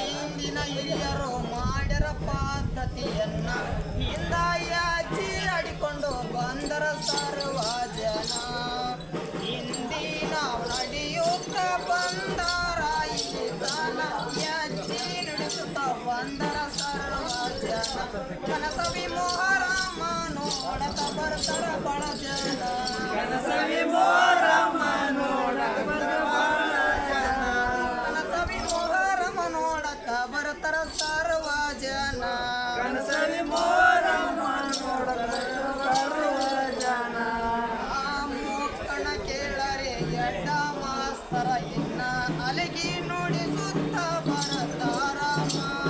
ಇಂದಿನ ಹಿರಿಯರು ಮಾಡ್ಯರ ಪದ್ಧತಿಯನ್ನ ಹಿಂದಾಯಾಚಿ ಅಡಿಕೊಂಡು ಬಂದರ ಸರ್ವ ಜನ. ಇಂದಿನ ನಡೆಯುತ್ತ ಯಾಚಿ ನಡೆಸುತ್ತ ಬಂದರ ಸರ್ವ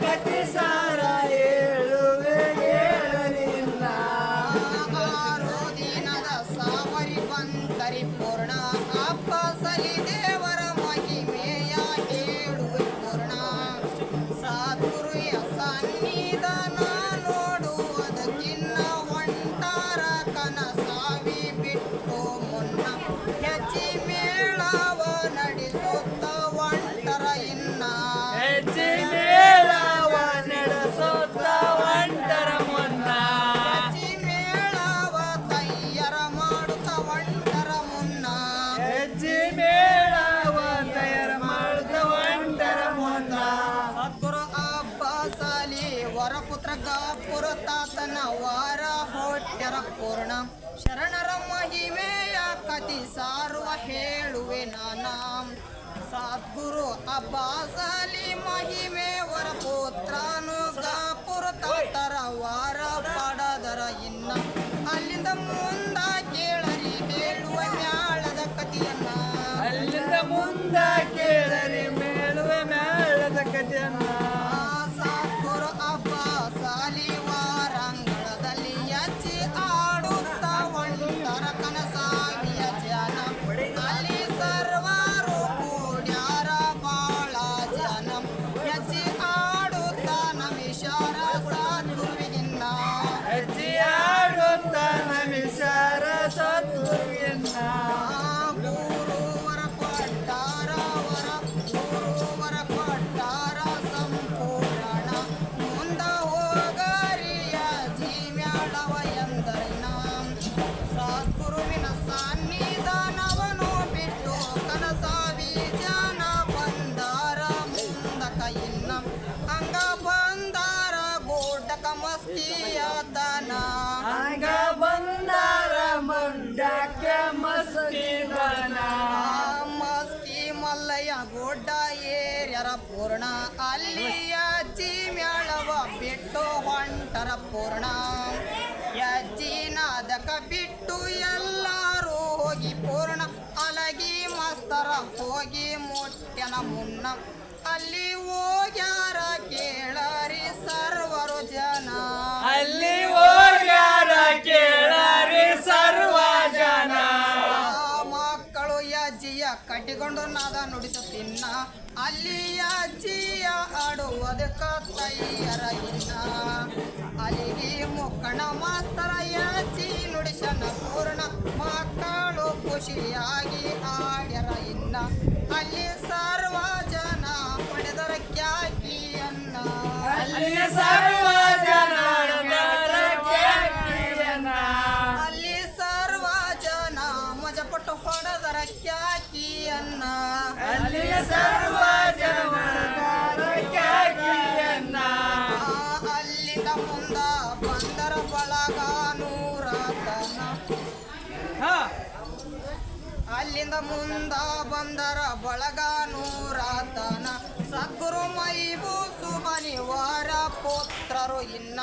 got ತನ್ನ ವಾರ ಹೊಟ್ಟೆರ ಪೂರ್ಣ. ಶರಣರ ಮಹಿಮೆಯ ಕತಿ ಸಾರುವ ಹೇಳುವೆ ನಾನಾಂ. ಸದ್ಗುರು ಅಬ್ಬಾಸಲಿ ಮಹಿಮೆ ವರ ಪುತ್ರನು ಗಾಪುರ ವಾರ ಪಡದರ ಇನ್ನ. ಅಲ್ಲಿಂದ ಮುಂದ ಕೇಳ time. ಭಗವಂತರ ಪೂರ್ಣ ಯಜ್ಜಿನದಕ ಬಿಟ್ಟು ಎಲ್ಲರೂ ಹೋಗಿ ಪೂರ್ಣ ಅಲಗಿ ಮಸ್ತರ ಹೋಗಿ ಮುಟ್ಯನ ಮುನ್ನ. ಅಲ್ಲಿ ಹೋಗ್ಯಾರ ಕೇಳರಿ ಸರ್ವರು ಜನ. ಅಲ್ಲಿ ಹೋಗ್ಯಾರ ಕೇಳರಿ ಸರ್ವ ಜನ. ಮಕ್ಕಳು ಯಜ್ಜಿಯ ಕಟ್ಟಿಕೊಂಡು ನಾದ ನುಡಿಸುತ್ತಿನ್ನ ಅಲ್ಲಿ ಯಜ್ಜಿಯ ಆಡುವುದಕ್ಕ ತೈಯರ ಇನ್ನ. ಗಣ ಮಾಸ್ತರ ಎಳಚಿ ನುಡಿಸನ ಪೂರ್ಣ ಮಕ್ಕಳು ಖುಷಿಯಾಗಿ ಆಡ್ಯರ ಇನ್ನ. ಅಲ್ಲಿ ಸರ್ವ ಜನ ಪಡೆದರ ಕ್ಯಾಕಿಯನ್ನ ಅಲ್ಲಿ ಸರ್ವ ಜನ ಅಲ್ಲಿ ಸರ್ವ ಜನ ಮಜಪಟ್ಟು ಹೊಡೆದರ ಕ್ಯಾಕಿಯನ್ನ ಅಲ್ಲಿ ಸರ್ವ ಅಲ್ಲಿಂದ ಮುಂದ ಬಂದರ ಬಳಗ ನೂರಾತನ ಸದ್ಗುರು ಮೈಬು ಸುಬನಿವಾರ ಪುತ್ರರು ಇನ್ನ.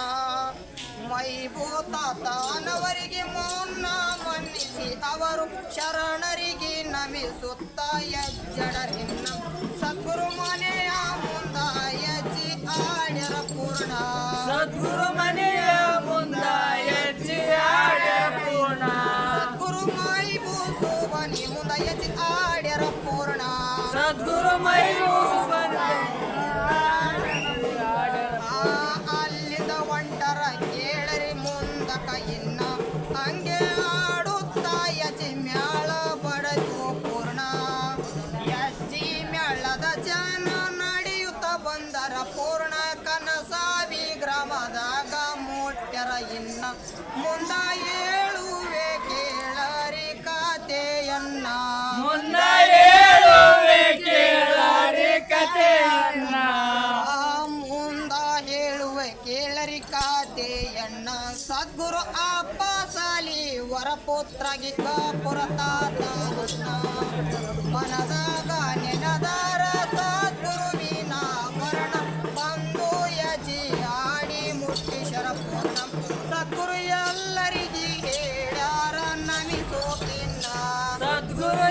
ಮೈಬೂ ತಾತನವರಿಗೆ ಮೌನ ಮನ್ನಿಸಿ ಅವರು ಶರಣರಿಗೆ ನಮಿಸುತ್ತ ಯಜ್ಜಡರಿನ್ನ ಸುಬನಿ ಮುಂದ ಯಜ್ಜಿ ಆಡ್ಯರ ಪೂರ್ಣ. ಸದ್ಗುರು ಮೈರು ಆ ಅಲ್ಲಿಂದ ಒಂಟರ ಕೇಳರಿ ಮುಂದಕ ಇನ್ನ. ಹಂಗೆ ಆಡುತ್ತಾ ಯಜಿ ಮ್ಯಾಳ ಬಡದು ಪೂರ್ಣ. ಯಜ್ಜಿ ಮ್ಯಾಳದ ಜನ ನಡೆಯುತ್ತ ಬಂದರ ಪೂರ್ಣ. ಕನಸಾವಿ ಗ್ರಾಮದಾಗ ಮುಟ್ಯರ ಇನ್ನ. ಮುಂದ ಏಳುವೆ ವರಪುತ್ರಗಿ ಪುರತಾತ ಮನದಾಗ ನೆನದಾರ ಸದ್ಗುರುವಿನ ಮರಣ ಬಂದು ಯಜಿ ಆಡಿ ಮುಟ್ಟಿ ಶರಪೂರ್ಣ ಸದ್ಗುರು ಎಲ್ಲರಿಗೆ ಹೇಳಾರ ನಮಿಸೋಕಿನ್ನ. ಸದ್ಗುರು